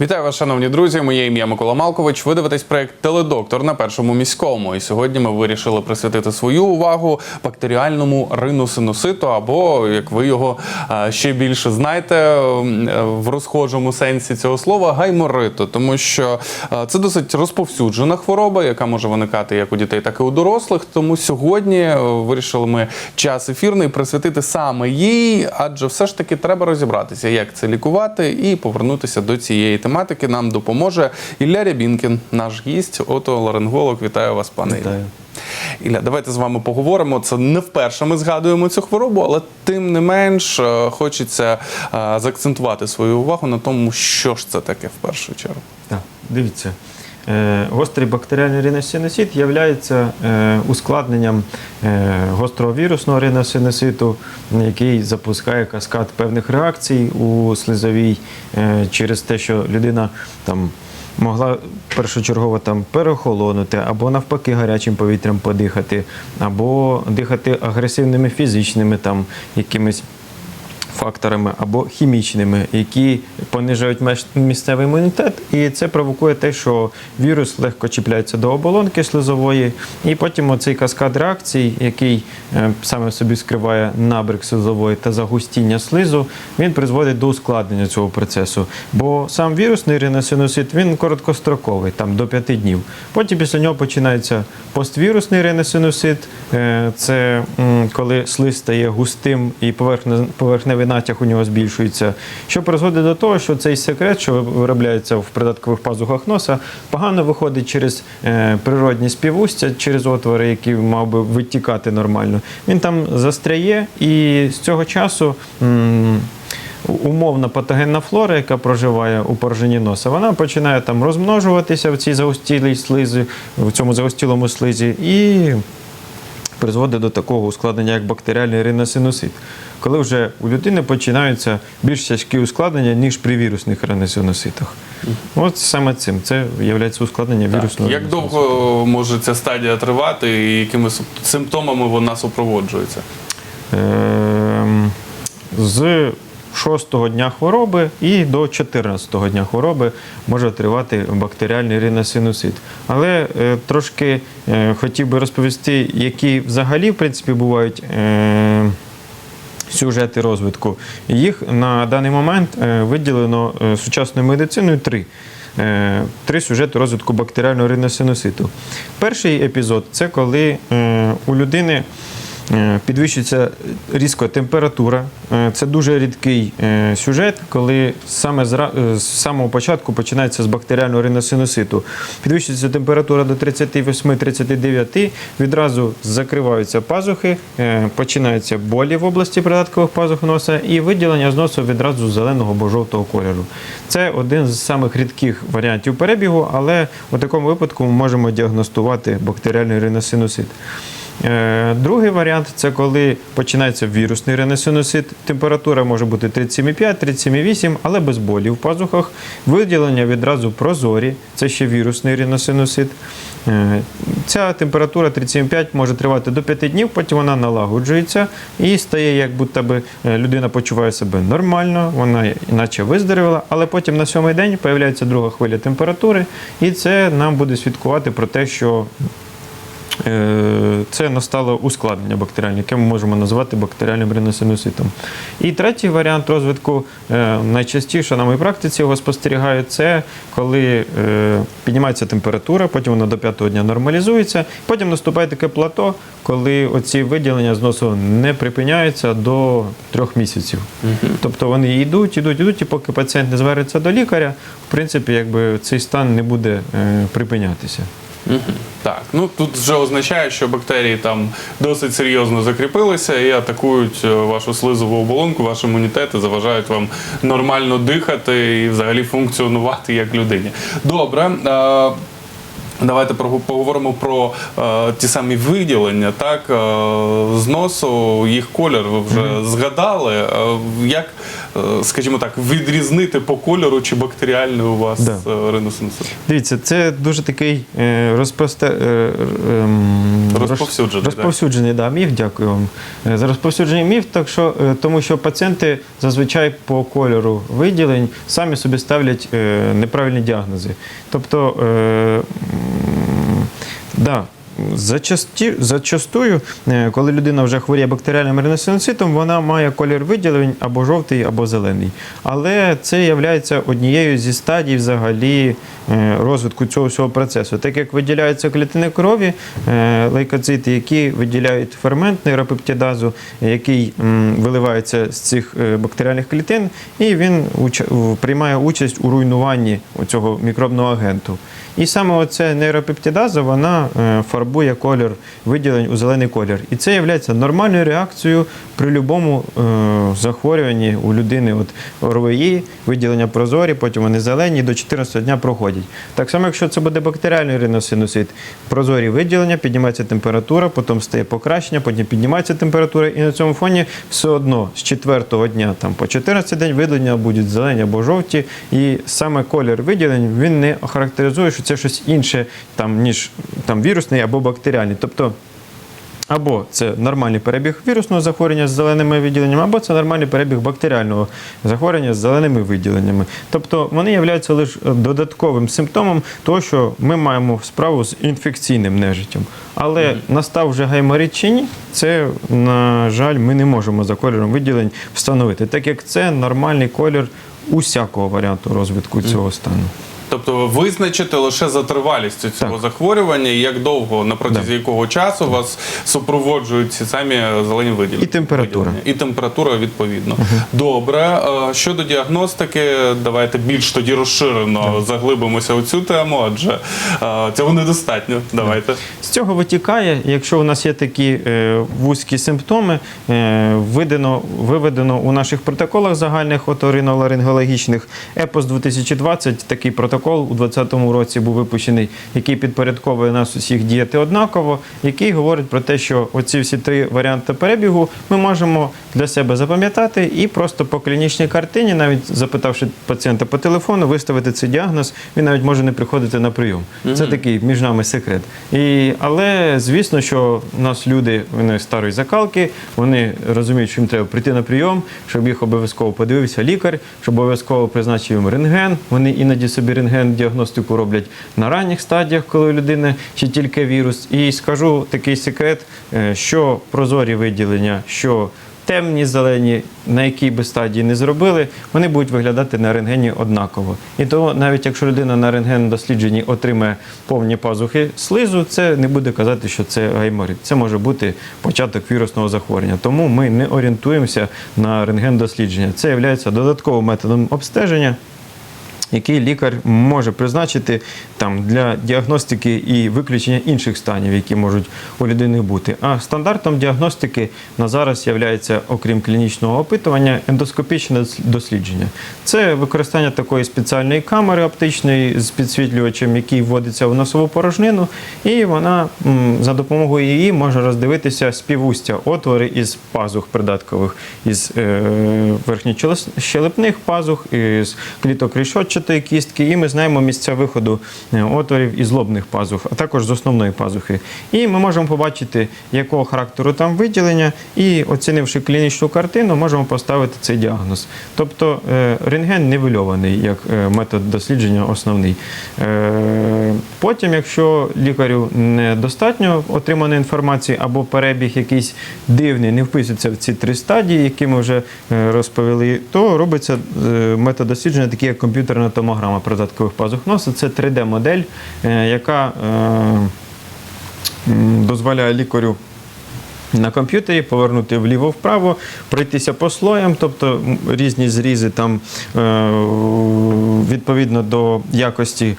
Вітаю вас, шановні друзі. Моє ім'я Микола Малкович. Ви дивитесь проект Теледоктор на першому міському. І сьогодні ми вирішили присвятити свою увагу бактеріальному риносинуситу, або як ви його ще більше знаєте в розхожому сенсі цього слова гаймориту, тому що це досить розповсюджена хвороба, яка може виникати як у дітей, так і у дорослих. Тому сьогодні е, вирішили ми час ефірний присвятити саме їй, адже все ж таки треба розібратися, як це лікувати, і повернутися до цієї тематики. Нам допоможе Ілля Рябінкін, наш гість, отоларинголог. Вітаю вас, пане Ілля. Вітаю. Ілля, давайте з вами поговоримо. Це не вперше ми згадуємо цю хворобу, але тим не менш е, хочеться е, заакцентувати свою увагу на тому, що ж це таке в першу чергу. Так, дивіться. Е, Гострий бактеріальний риносинусит є ускладненням е, гострого вірусного який запускає каскад певних реакцій у слизовій е, через те, що людина там могла першочергово там переохолонути, або навпаки гарячим повітрям подихати, або дихати агресивними фізичними там якимись факторами або хімічними, які понижують місцевий імунітет, і це провокує те, що вірус легко чіпляється до оболонки слизової, і потім оцей каскад реакцій, який е, саме собі скриває набрик слизової та загустіння слизу, він призводить до ускладнення цього процесу. Бо сам вірусний риносинусит він короткостроковий, там до 5 днів. Потім після нього починається поствірусний риносинусит. Е, Це коли слиз стає густим і поверхне- поверхневий натяг у нього збільшується, що призводить до того, що цей секрет, що виробляється в придаткових пазухах носа, погано виходить через е, природні співустя, через отвори, які мав би витікати нормально. Він там застряє, і з цього часу. Умовна патогенна флора, яка проживає у порожині носа, вона починає там розмножуватися в цій загустілій слизі, в цьому загустілому слизі, і призводить до такого ускладнення, як бактеріальний риносинусит. Коли вже у людини починаються більш тяжкі ускладнення, ніж при вірусних риносинуситах. От саме цим це є ускладнення вірусного Як довго може ця стадія тривати, і якими симптомами вона супроводжується? Ем, з 6 дня хвороби і до 14-го дня хвороби може тривати бактеріальний риносинусит. Але е, трошки е, хотів би розповісти, які взагалі в принципі бувають. Е, Сюжети розвитку. Їх на даний момент е, виділено е, сучасною медициною три. Е, Три сюжети розвитку бактеріального риносинуситу. Перший епізод це коли у людини підвищується різко температура. Е, Це дуже рідкий е, сюжет, коли саме е, з самого початку починається з бактеріального риносинуситу. Підвищується температура до 38-39, відразу закриваються пазухи, е, починаються болі в області придаткових пазух носа і виділення з носу відразу зеленого або жовтого кольору. Це один з самих рідких варіантів перебігу, але у такому випадку ми можемо діагностувати бактеріальний риносинусит. Е, Другий варіант це коли починається вірусний риносинусит. Температура може бути 37,5-37,8, але без болі в пазухах. Виділення відразу прозорі, це ще вірусний риносинусит. Е, Ця температура 37,5 може тривати до 5 днів, потім вона налагоджується і стає, як будто би е, людина почуває себе нормально, вона іначе виздоровіла, але потім на сьомий день з'являється друга хвиля температури, і це нам буде свідкувати про те, що це настало ускладнення бактеріальне, яке ми можемо назвати бактеріальним риносинуситом. І третій варіант розвитку е, найчастіше на моїй практиці його спостерігаю, це коли е, піднімається температура, потім вона до п'ятого дня нормалізується, потім наступає таке плато, коли оці виділення з носу не припиняються до трьох місяців. Тобто вони йдуть, йдуть, йдуть, і поки пацієнт не звернеться до лікаря, в принципі, якби цей стан не буде е, припинятися. Так, ну тут вже означає, що бактерії там досить серйозно закріпилися і атакують е, вашу слизову оболонку, ваш імунітет і заважають вам нормально дихати і взагалі функціонувати як людині. Добре. Е, Давайте поговоримо про е, ті самі виділення, так е, зносу їх колір. Ви вже згадали. Е, як, е, скажімо так, відрізнити по кольору чи бактеріальний у вас Да. е, риносинусит? Дивіться, це дуже такий е, розпросте, е, роз- Розповсюджений, розповсюджений да, міф. Дякую вам е, за розповсюджений міф. Так що, е, тому що пацієнти зазвичай по кольору виділень самі собі ставлять е, неправильні діагнози. Тобто, е, да, Зачасті, зачастую, е, коли людина вже хворіє бактеріальним риносинуситом, вона має колір виділень або жовтий, або зелений. Але це є однією зі стадій взагалі е, розвитку цього всього процесу. Так як виділяються клітини крові, е, лейкоцити, які виділяють фермент нейропептидазу, який виливається з цих бактеріальних клітин, і він приймає участь у руйнуванні цього мікробного агенту. І саме оця нейропептидаза вона е, фарбує колір виділень у зелений колір. І це є нормальною реакцією при будь-якому е, захворюванні у людини. От ОРВІ, виділення прозорі, потім вони зелені, до 14 дня проходять. Так само, якщо це буде бактеріальний риносинусит, прозорі виділення, піднімається температура, потім стає покращення, потім піднімається температура, і на цьому фоні все одно з 4 дня там, по 14 день виділення будуть зелені або жовті. І саме колір виділень він не характеризує, що це щось інше, там, ніж там, вірусний або бактеріальний. Тобто або це нормальний перебіг вірусного захворювання з зеленими виділеннями, або це нормальний перебіг бактеріального захворювання з зеленими виділеннями. Тобто вони являються лише додатковим симптомом того, що ми маємо справу з інфекційним нежиттям. Але настав вже гайморит чи ні, це, на жаль, ми не можемо за кольором виділень встановити, так як це нормальний колір усякого варіанту розвитку цього стану. Тобто визначити лише за тривалістю цього Так. захворювання і як довго, на протязі якого часу вас супроводжують ці самі зелені виділення. І температура. І температура відповідно. Добре. Е, Щодо діагностики, давайте більш тоді розширено заглибимося у цю тему, адже е, цього недостатньо. Давайте. З цього витікає, якщо у нас є такі е, вузькі симптоми, е, видано, виведено у наших протоколах загальних оториноларингологічних ЕПОС 2020, такий протокол у 2020 році був випущений, який підпорядковує нас усіх діяти однаково, який говорить про те, що оці всі три варіанти перебігу ми можемо для себе запам'ятати і просто по клінічній картині, навіть запитавши пацієнта по телефону, виставити цей діагноз, він навіть може не приходити на прийом. Це такий між нами секрет. І, але звісно, що у нас люди вони старої закалки, вони розуміють, що їм треба прийти на прийом, щоб їх обов'язково подивився лікар, щоб обов'язково призначив їм рентген. Вони іноді собі рентген діагностику роблять на ранніх стадіях, коли у людини ще тільки вірус. І скажу такий секрет, е, що прозорі виділення, що темні зелені, на якій би стадії не зробили, вони будуть виглядати на рентгені однаково. І то навіть якщо людина на рентген дослідженні отримає повні пазухи слизу, це не буде казати, що це гайморит. Це може бути початок вірусного захворювання. Тому ми не орієнтуємося на рентген дослідження. Це є додатковим методом обстеження який лікар може призначити там для діагностики і виключення інших станів, які можуть у людини бути. А стандартом діагностики на зараз є, окрім клінічного опитування, ендоскопічне дослідження. Це використання такої спеціальної камери оптичної з підсвітлювачем, який вводиться в носову порожнину, і вона за допомогою її може роздивитися співустя отвори із пазух придаткових, із е, верхньощелепних пазух, із кліток рішотчатої кістки, і ми знаємо місця виходу отворів із лобних пазух, а також з основної пазухи. І ми можемо побачити, якого характеру там виділення, і оцінивши клінічну картину, можемо поставити цей діагноз. Тобто е, рентген нивельований як е, метод дослідження основний. Е, Потім, якщо лікарю недостатньо отриманої інформації або перебіг якийсь дивний, не вписується в ці три стадії, які ми вже розповіли, то робиться метод дослідження, такий як комп'ютерна томограма придаткових пазух носа. Це 3D-модель, е, яка е, дозволяє лікарю на комп'ютері повернути вліво-вправо, пройтися по слоям, тобто різні зрізи там е, відповідно до якості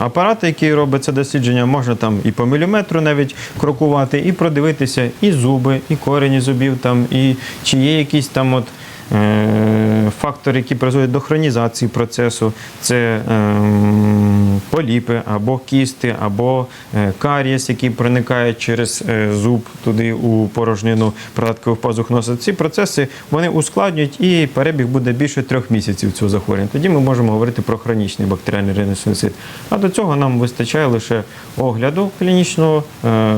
апарата, який робить це дослідження, можна там і по міліметру навіть крокувати, і продивитися і зуби, і корені зубів, там, і чи є якісь там от. Е, фактори, які призводять до хронізації процесу, це ем, поліпи або кісти, або е, карієс, який проникає через е, зуб туди у порожнину придаткових пазух носа. Ці процеси вони ускладнюють і перебіг буде більше трьох місяців цього захворювання. Тоді ми можемо говорити про хронічний бактеріальний риносинусит. А до цього нам вистачає лише огляду клінічного,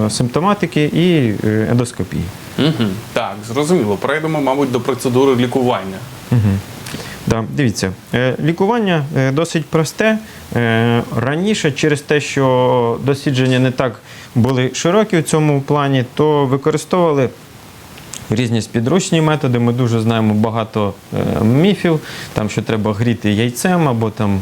симптоматики і ендоскопії. Угу. Так, зрозуміло. Перейдемо, мабуть, до процедури лікування. Да, дивіться, е, лікування е, досить просте. Е, Раніше, через те, що дослідження не так були широкі в цьому плані, то використовували різні підручні методи. Ми дуже знаємо багато міфів, там, що треба гріти яйцем або там.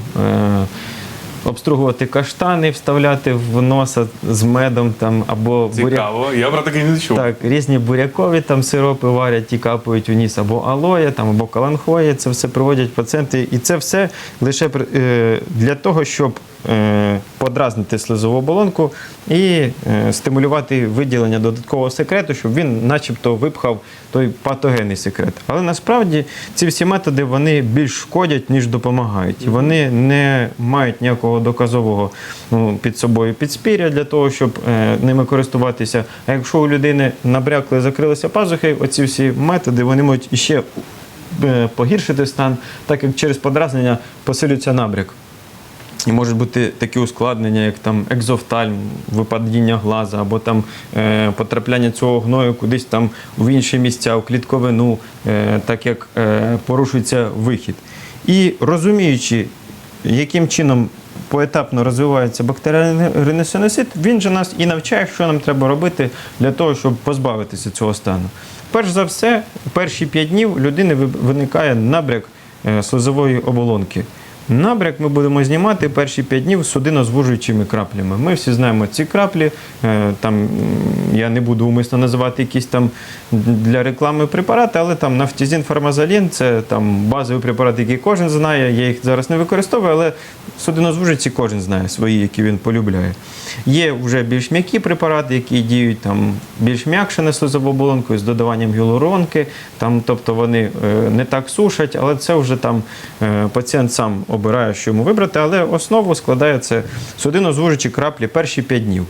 Обстругувати каштани, вставляти в носа з медом там або буря- Цікаво. Я про таке не чув. так, різні бурякові там сиропи варять і капають у ніс або алоє, там, або каланхоє. Це все приводять пацієнти. І це все лише е, для того, щоб е, подразнити слизову оболонку і е, стимулювати виділення додаткового секрету, щоб він начебто випхав той патогенний секрет. Але насправді ці всі методи вони більш шкодять, ніж допомагають. І Вони не мають ніякого доказового ну, під собою підспір'я для того, щоб е, ними користуватися. А якщо у людини набрякли, закрилися пазухи, оці всі методи вони можуть іще е, погіршити стан, так як через подразнення посилюється набряк. І можуть бути такі ускладнення, як там екзофтальм, випадіння глаза, або там е, потрапляння цього гною кудись там в інші місця, в клітковину, е, так як е, порушується вихід. І розуміючи, яким чином поетапно розвивається бактеріальний риносиносит, він же нас і навчає, що нам треба робити для того, щоб позбавитися цього стану. Перш за все, перші 5 днів людини виникає набряк е, слизової оболонки. Набряк ми будемо знімати перші 5 днів судинозвужуючими краплями. Ми всі знаємо ці краплі. е, Там я не буду умисно називати якісь там для реклами препарати, але там нафтізін, фармазолін це там базові препарати, які кожен знає. Я їх зараз не використовую, але судинозвужуючі кожен знає свої, які він полюбляє. Є вже більш м'які препарати, які діють там більш м'якше на слизову оболонку з додаванням гіалуронки. Там, тобто вони е, не так сушать, але це вже там е, пацієнт сам обирає, що йому вибрати. Але основу складає це судинозвужуючі краплі перші 5 днів.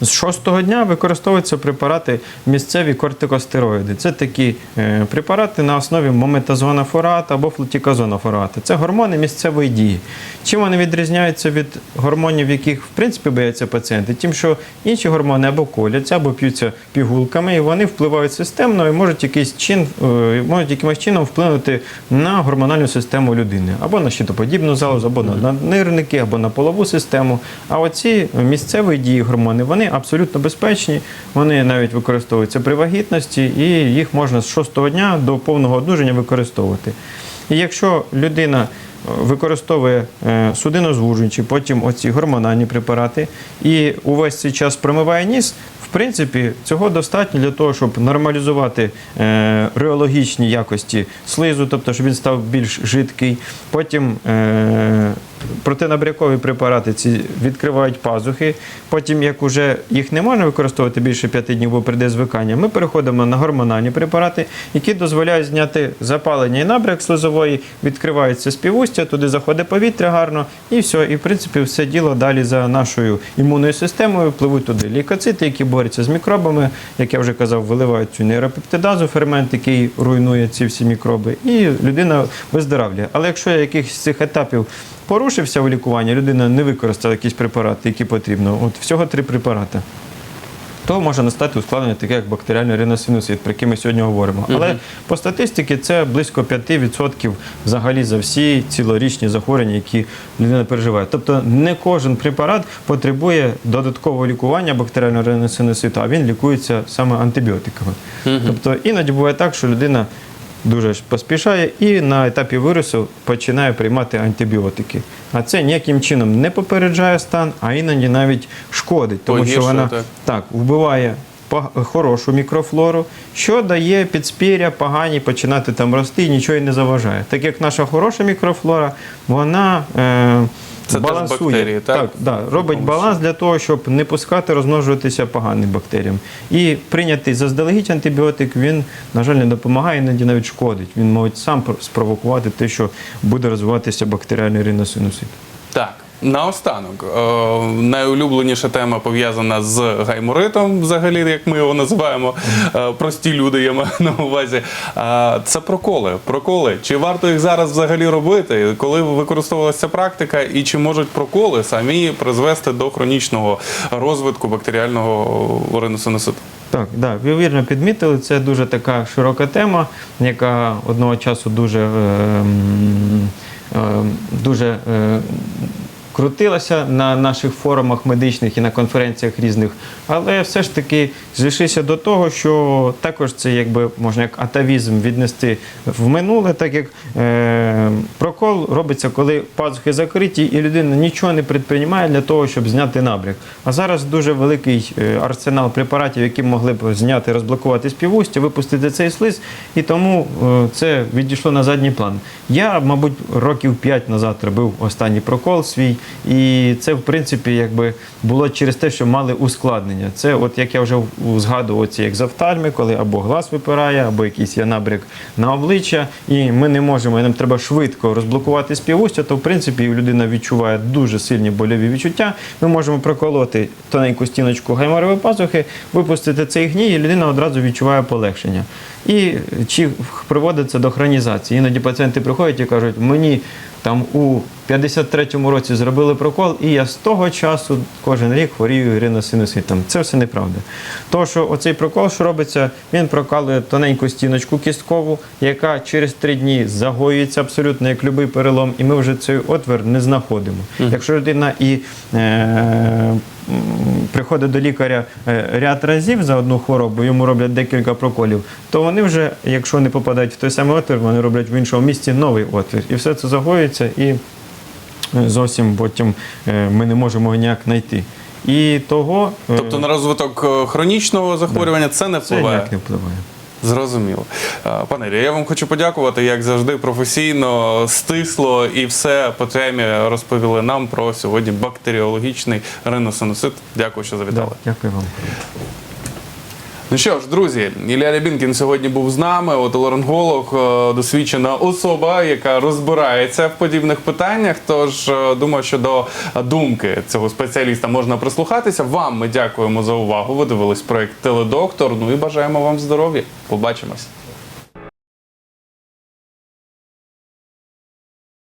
З шостого дня використовуються препарати місцеві кортикостероїди. Це такі е, препарати на основі мометазонафората або флутіказонафората. Це гормони місцевої дії. Чим вони відрізняються від гормонів, яких в принципі бояться пацієнти? Тим, що інші гормони або коляться, або п'ються пігулками, і вони впливають системно і можуть якийсь чин, е, можуть якимось чином вплинути на гормональну систему людини, або на щитоподібну залозу, або на наднирники, або на полову систему. А оці місцеві дії гормони вони абсолютно безпечні. Вони навіть використовуються при вагітності, і їх можна з шостого дня до повного одужання використовувати. І якщо людина використовує е, судинозвужуючі, потім оці гормональні препарати, і увесь цей час промиває ніс, в принципі, цього достатньо для того, щоб нормалізувати е, реологічні якості слизу, тобто, щоб він став більш жидкий. Потім е, протинабрякові препарати ці відкривають пазухи. Потім, як уже їх не можна використовувати більше п'яти днів, бо прийде звикання, ми переходимо на гормональні препарати, які дозволяють зняти запалення і набряк слизової, відкривається співустя, туди заходить повітря гарно, і все. І в принципі все діло далі за нашою імунною системою. Пливуть туди лікоцити, які борються з мікробами, як я вже казав, виливають цю нейропептидазу, фермент, який руйнує ці всі мікроби, і людина виздоравлює. Але якщо я якихось з цих етапів порушився у лікуванні, людина не використала якісь препарати, які потрібно. От всього три препарати. То може настати ускладнення, таке як бактеріальний риносинусит, про який ми сьогодні говоримо. Але по статистиці це близько 5% взагалі за всі цілорічні захворювання, які людина переживає. Тобто не кожен препарат потребує додаткового лікування бактеріального риносинуситу, а він лікується саме антибіотиками. Тобто іноді буває так, що людина дуже поспішає і на етапі вирусу починає приймати антибіотики. А це ніяким чином не попереджає стан, а іноді навіть шкодить, тому що вона так. так вбиває хорошу мікрофлору, що дає підспір'я погані починати там рости і нічого їй не заважає. Так як наша хороша мікрофлора, вона е, Це теж бактерії, так? так да, робить баланс для того, щоб не пускати розмножуватися поганим бактеріям. І прийнятий заздалегідь антибіотик, він, на жаль, не допомагає, іноді навіть шкодить. Він може сам спровокувати те, що буде розвиватися бактеріальний риносинусит. Так. Наостанок, е, найулюбленіша тема пов'язана з гайморитом, взагалі, як ми його називаємо. Е, прості люди, я маю на увазі. Е, це проколи. Проколи. Чи варто їх зараз взагалі робити? Коли використовувалася практика, і чи можуть проколи самі призвести до хронічного розвитку бактеріального риносинуситу? Так, да, ви вірно підмітили, це дуже така широка тема, яка одного часу дуже, е, е, дуже крутилася на наших форумах медичних і на конференціях різних. Але все ж таки зійшлися до того, що також це якби можна як атавізм віднести в минуле, так як е, прокол робиться, коли пазухи закриті, і людина нічого не предприймає для того, щоб зняти набряк. А зараз дуже великий е, арсенал препаратів, які могли б зняти, розблокувати співустя, випустити цей слиз, і тому е, це відійшло на задній план. Я, мабуть, років 5 назад робив останній прокол свій, і це, в принципі, якби було через те, що мали ускладнення. Це, от як я вже згадував, ці екзофтальми, коли або глаз випирає, або якийсь є набряк на обличчя, і ми не можемо, і нам треба швидко розблокувати співустя, то в принципі людина відчуває дуже сильні больові відчуття. Ми можемо проколоти тоненьку стіночку гайморової пазухи, випустити цей гній, і людина одразу відчуває полегшення. І чи приводить це до хронізації? Іноді пацієнти приходять і кажуть, мені там у 53-му році зробили прокол, і я з того часу кожен рік хворію риносинуситом. Це все неправда. То, що оцей прокол, що робиться, він прокалує тоненьку стіночку кісткову, яка через три дні загоюється абсолютно як будь-який перелом, і ми вже цей отвір не знаходимо. Якщо людина і е, приходить до лікаря е, ряд разів за одну хворобу, йому роблять декілька проколів, то вони вже, якщо не попадають в той самий отвір, вони роблять в іншому місці новий отвір. І все це загоюється, і е, зовсім потім е, ми не можемо ніяк знайти. І того Тобто на розвиток хронічного захворювання це не це ніяк не впливає. Зрозуміло. Е, Пане я вам хочу подякувати, як завжди, професійно, стисло і все по темі розповіли нам про сьогодні бактеріологічний риносинусит. Дякую, що Да, завітали. дякую вам. Ну що ж, друзі, Ілля Рябінкін сьогодні був з нами, отоларинголог, е, досвідчена особа, яка розбирається в подібних питаннях. Тож е, думаю, що до думки цього спеціаліста можна прислухатися. Вам ми дякуємо за увагу. Ви дивились проект Теледоктор. Ну і бажаємо вам здоров'я. Побачимось.